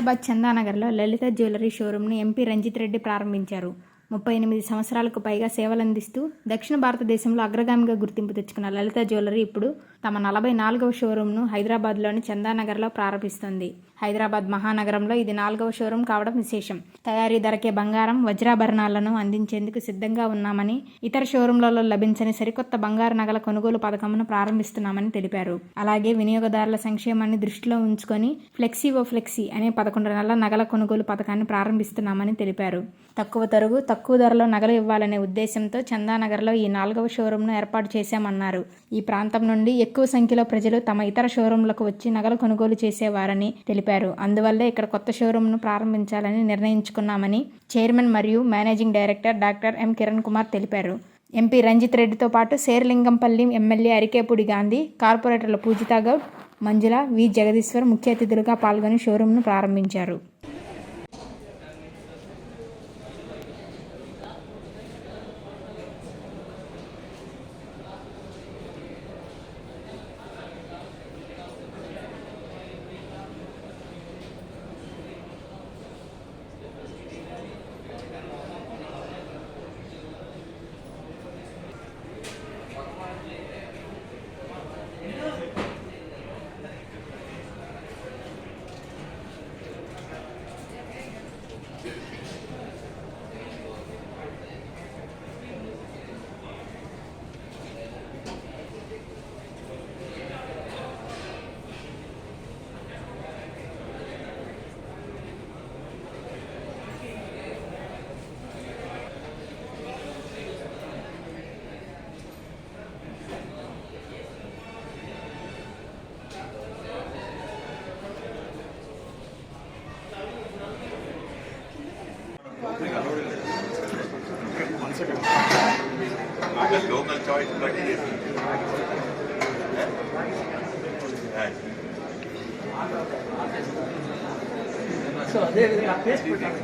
హైదరాబాద్ చందానగర్లో లలిత జ్యువెలరీ షోరూంను ఎంపీ రంజిత్ రెడ్డి ప్రారంభించారు. ముప్పై ఎనిమిది సంవత్సరాలకు పైగా సేవలందిస్తూ దక్షిణ భారతదేశంలో అగ్రగామిగా గుర్తింపు తెచ్చుకున్న లలిత జ్యువెలరీ ఇప్పుడు తమ నలభై నాలుగవ షోరూంను హైదరాబాద్లోని చందానగర్లో ప్రారంభిస్తుంది. హైదరాబాద్ మహానగరంలో ఇది నాలుగవ షోరూం కావడం విశేషం. తయారీ ధరకే బంగారం వజ్రాభరణాలను అందించేందుకు సిద్ధంగా ఉన్నామని ఇతర షోరూంలలో లభించని సరికొత్త బంగారు నగల కొనుగోలు పథకంను ప్రారంభిస్తున్నామని తెలిపారు. అలాగే వినియోగదారుల సంక్షేమాన్ని దృష్టిలో ఉంచుకొని ఫ్లెక్సీ ఓ ఫ్లెక్సీ అనే పదకొండు నెలల నగల కొనుగోలు పథకాన్ని ప్రారంభిస్తున్నామని తెలిపారు. తక్కువ తరుగు తక్కువ ధరలో నగలు ఇవ్వాలనే ఉద్దేశంతో చందానగర్లో ఈ నాలుగవ షోరూంను ఏర్పాటు చేశామన్నారు. ఈ ప్రాంతం నుండి ఎక్కువ సంఖ్యలో ప్రజలు తమ ఇతర షోరూంలకు వచ్చి నగలు కొనుగోలు చేసేవారని తెలిపారు. అందువల్లే ఇక్కడ కొత్త షోరూంను ప్రారంభించాలని నిర్ణయించుకున్నామని చైర్మన్ మరియు managing director doctor M. Kiran Kumar తెలిపారు. ఎంపీ రంజిత్ రెడ్డితో పాటు శేర్లింగంపల్లి ఎమ్మెల్యే అరికేపూడి గాంధీ కార్పొరేటర్ల పూజితా గౌడ్ మంజుల వి. జగదీశ్వర్ ముఖ్య అతిథులుగా పాల్గొని షోరూంను ప్రారంభించారు. సో అదే విధంగా ఫేస్ పెట్టాలి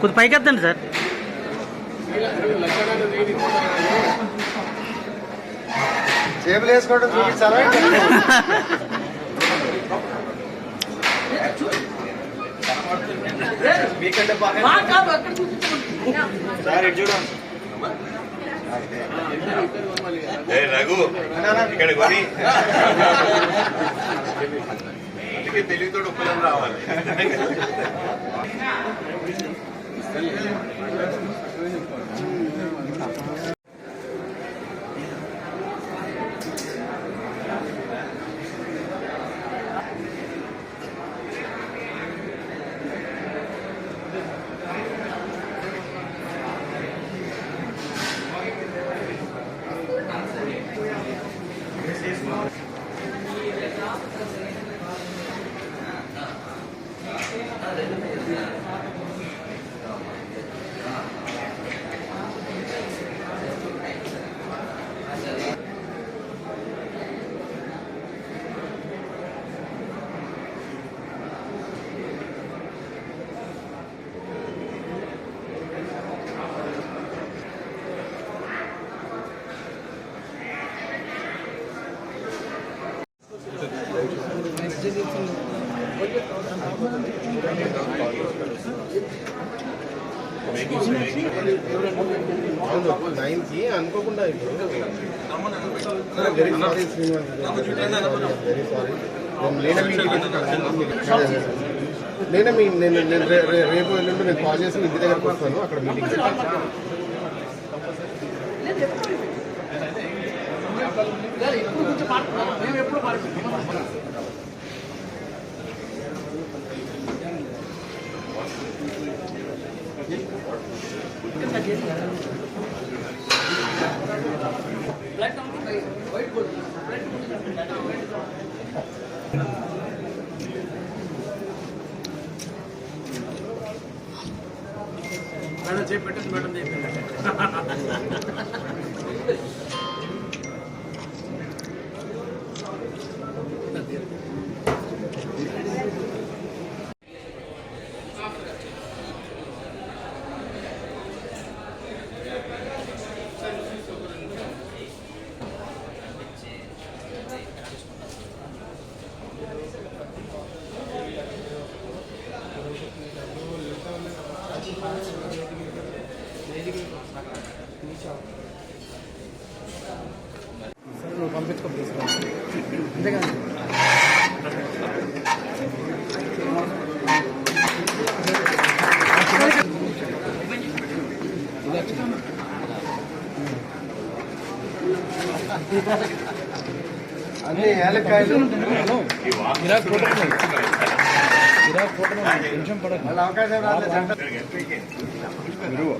కొద్ది పైకి ఎత్తండి సార్ జేబులు వేసుకోవడం చూపించాలా? మీకంటే బాగా చూడండి రఘు ఇక్కడ కొని అందుకే తెలివితోడు ఉపయోగం రావాలి. అవును నైన్కి అనుకోకుండా ఇప్పుడు very sorry Srinivas very sorry నేనే మీ నేను నేను రేపు ఎల్లుండి నేను కాల్ చేసి ఇంటి దగ్గరకు వస్తాను అక్కడ మీటింగ్ మేడం చెప్పి మేడం చెప్పి పంపించుకొని తీసుకోవాలి అంతేగాని అన్ని ఏలకాయలు గిరాక్ ఫోటో గిరాక్ ఫోటో కొంచెం పడదు అవకాశం రాలేదు పక్కన నేను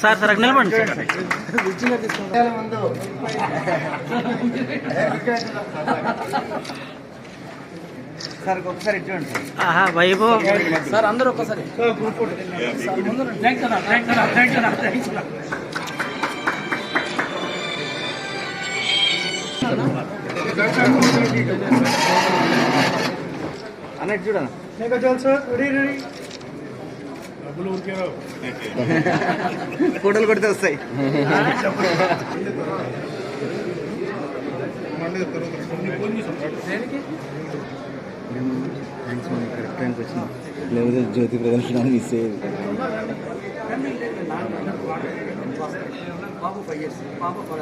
సార్ సార్ అక్కడ నిలబడండి ముందు. సార్ ఒకసారి చూడండి. ఆహా వైభవ్. సార్ అందరూ ఒక్కసారి. సార్ ముందు థ్యాంక్స్ అన్న థ్యాంక్స్ అన్న థ్యాంక్స్ అన్న థ్యాంక్స్ అన్న అన్నట్టు చూడను ఫోటోలు కొడితే వస్తాయి కరెక్ట్ టైంకి వచ్చింది లేకపోతే జ్యోతి ప్రదర్శనాన్ని మిస్ అయ్యేది బాబు ఫైవ్ ఇయర్స్ పాప ఫోర్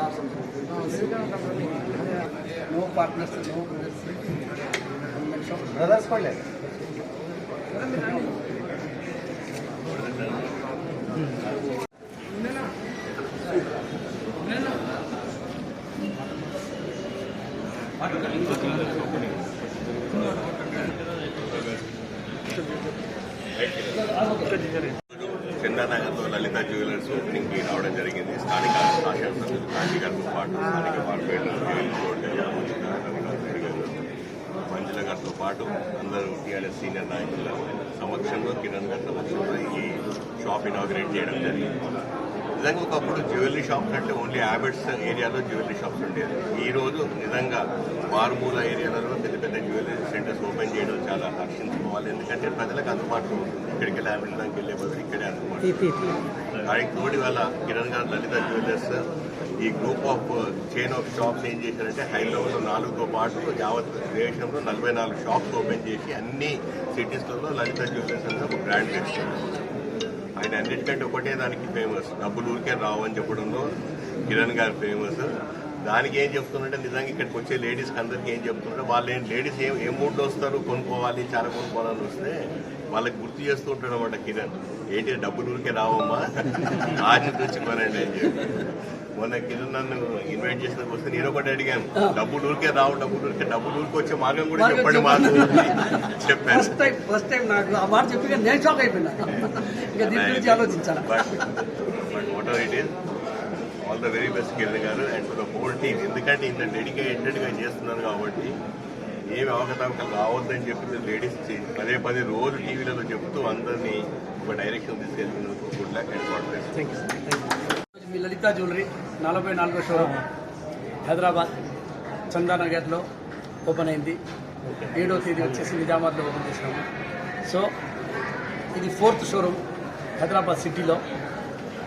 మంజుల గారితో పాటు అందరూ టీఆర్ఎస్ సీనియర్ నాయకుల సమక్షంలో కిరణ్ గారి సమక్షంలో ఈ షాప్ ఇనాగ్రేట్ చేయడం జరిగింది. నిజంగా ఒకప్పుడు జ్యువెలరీ షాప్స్ అంటే ఓన్లీ హ్యాబిట్స్ ఏరియాలో జ్యువెలరీ షాప్స్ ఉండేది ఈ రోజు నిజంగా మారుమూల ఏరియాలలో పెద్ద పెద్ద జ్యువెలరీ సెంటర్స్ ఓపెన్ చేయడం చాలా హర్షించుకోవాలి. ఎందుకంటే ప్రజలకు అందుబాటులో ఉంటుంది ఇక్కడికి వెళ్ళి వెళ్ళే బదులు ఇక్కడే అందుబాటులో దానికి తోడి వల్ల కిరణ్ గారు లలిత జ్యువెలర్స్ ఈ group of chain of shops ఏం చేశారంటే హైదరాబాద్లో నాలుగుతో పాటు యావత్ దేశంలో నలభై నాలుగు షాప్స్ ఓపెన్ చేసి అన్ని సిటీస్లలో లలిత జ్యువెలర్స్ అనేది ఒక బ్రాండ్ తెచ్చారు ఆయన అన్నిటికంటే ఒకటే దానికి ఫేమస్. డబ్బులు ఊరికే రావు అని చెప్పడంలో కిరణ్ గారు ఫేమస్. దానికి ఏం చెప్తున్నట్టే నిజంగా ఇక్కడికి వచ్చే లేడీస్కి అందరికీ ఏం చెప్తుంటే వాళ్ళు ఏం లేడీస్ ఏం ఏ మూడ్లో వస్తారు? కొనుక్కోవాలి చాలా కొనుక్కోవాలని వస్తే వాళ్ళకి గుర్తు చేస్తూ ఉంటాడు అనమాట కిరణ్. ఏంటి డబ్బులు ఊరికే రావమ్మా? ఆశతో వచ్చి కొనండి అని చెప్పి మొన్న కిరణ్ నన్ను ఇన్వైట్ చేసినప్పుడు వస్తే నేను ఒకటి అడిగాను. డబ్బులు ఊరికే రావు డబ్బులు ఊరికే డబ్బులు ఊరికే వచ్చే మార్గం కూడా చెప్పండి మాకు. చెప్పాను. ఫస్ట్ టైం ఫస్ట్ టైం నాకు ఆ మాట చెప్పి నేను షాక్ అయిపోయినా. ఇంకా దీని గురించి ఆలోచించాలా? But what it is all the very best Kiran గారు అండ్ ద హోల్ టీమ్ ఎందుకంటే ఇంత డెడికేటెడ్గా చేస్తున్నారు కాబట్టి ఏమి అవకతవకలు రావద్దని చెప్పి లేడీస్ పదే పదే రోజు టీవీలలో చెప్తూ అందరినీ ఒక direction తీసుకెళ్తున్నందుకు good luck and God bless me Lalitha jewellery నలభై నాలుగో షోరూమ్ హైదరాబాద్ చందానగర్లో ఓపెన్ అయింది. ఏడో తేదీ వచ్చేసి నిజామాబాద్లో ఓపెన్ చేసినాము. సో ఇది ఫోర్త్ షోరూమ్ హైదరాబాద్ సిటీలో.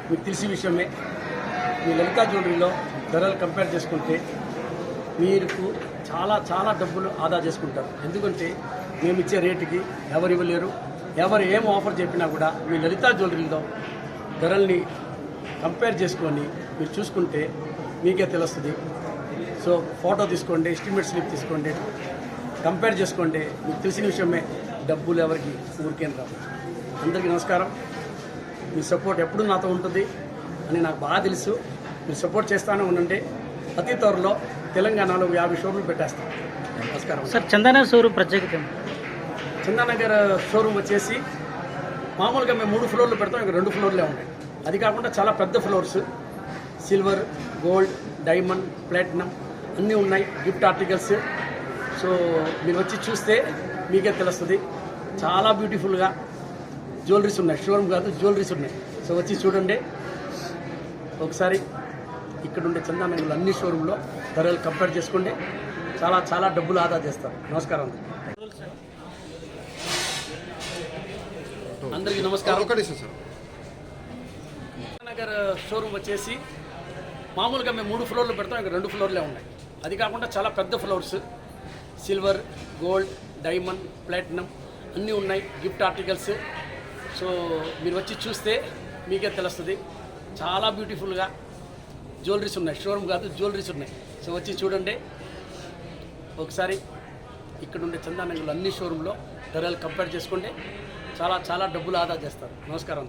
మీకు తెలిసిన విషయమే మీ లలిత జ్యువెలరీలో ధరలు కంపేర్ చేసుకుంటే మీకు చాలా చాలా డబ్బులు ఆదా చేసుకుంటారు. ఎందుకంటే మేము ఇచ్చే రేటుకి ఎవరు ఇవ్వలేరు. ఎవరు ఏం ఆఫర్ చెప్పినా కూడా మీ లలిత జ్యువెలరీలో ధరల్ని కంపేర్ చేసుకొని మీరు చూసుకుంటే మీకే తెలుస్తుంది. సో ఫోటో తీసుకోండి ఎస్టిమేట్ స్లిప్ తీసుకోండి కంపేర్ చేసుకోండి మీకు తెలిసిన విషయమే డబ్బులు ఎవరికి ఊరికేం రావు. అందరికీ నమస్కారం. మీ సపోర్ట్ ఎప్పుడు నాతో ఉంటుంది అని నాకు బాగా తెలుసు. మీరు సపోర్ట్ చేస్తానే ఉండండి. అతి త్వరలో తెలంగాణలో యాభై షోరూమ్లు పెట్టేస్తాం. నమస్కారం. సార్ చందన షోరూమ్ ప్రత్యేకత? చందానగర్ షోరూమ్ వచ్చేసి మామూలుగా మేము మూడు ఫ్లోర్లు పెడతాం ఇక రెండు ఫ్లోర్లే ఉంటాయి. అది కాకుండా చాలా పెద్ద floors. Silver gold diamond platinum అన్నీ ఉన్నాయి గిఫ్ట్ ఆర్టికల్స్. సో మీరు వచ్చి చూస్తే మీకే తెలుస్తుంది. చాలా బ్యూటిఫుల్గా జ్యువెలరీస్ ఉన్నాయి. షోరూమ్ కాదు జ్యువెలరీస్ ఉన్నాయి. సో వచ్చి చూడండి. ఒకసారి ఇక్కడ ఉండే చందానగర్లో అన్ని షోరూంలో ధరలు కంపేర్ చేసుకోండి. చాలా చాలా డబ్బులు ఆదా చేస్తారు. నమస్కారం అందరికీ నమస్కారం. ఒకటి సార్. నగర్ షోరూమ్ వచ్చేసి మామూలుగా మేము మూడు ఫ్లోర్లు పెడతాం ఇక్కడ రెండు ఫ్లోర్లే ఉన్నాయి. అది కాకుండా చాలా పెద్ద floors silver gold diamond platinum అన్నీ ఉన్నాయి గిఫ్ట్ ఆర్టికల్స్. సో మీరు వచ్చి చూస్తే మీకే తెలుస్తుంది. చాలా బ్యూటిఫుల్గా జ్యువెలరీస్ ఉన్నాయి. షోరూమ్ కాదు జ్యువెలరీస్ ఉన్నాయి. సో వచ్చి చూడండి. ఒకసారి ఇక్కడ ఉండే చందానంగులు అన్ని షోరూంలో ధరలు కంపేర్ చేసుకోండి. చాలా చాలా డబ్బులు ఆదా చేస్తారు. నమస్కారం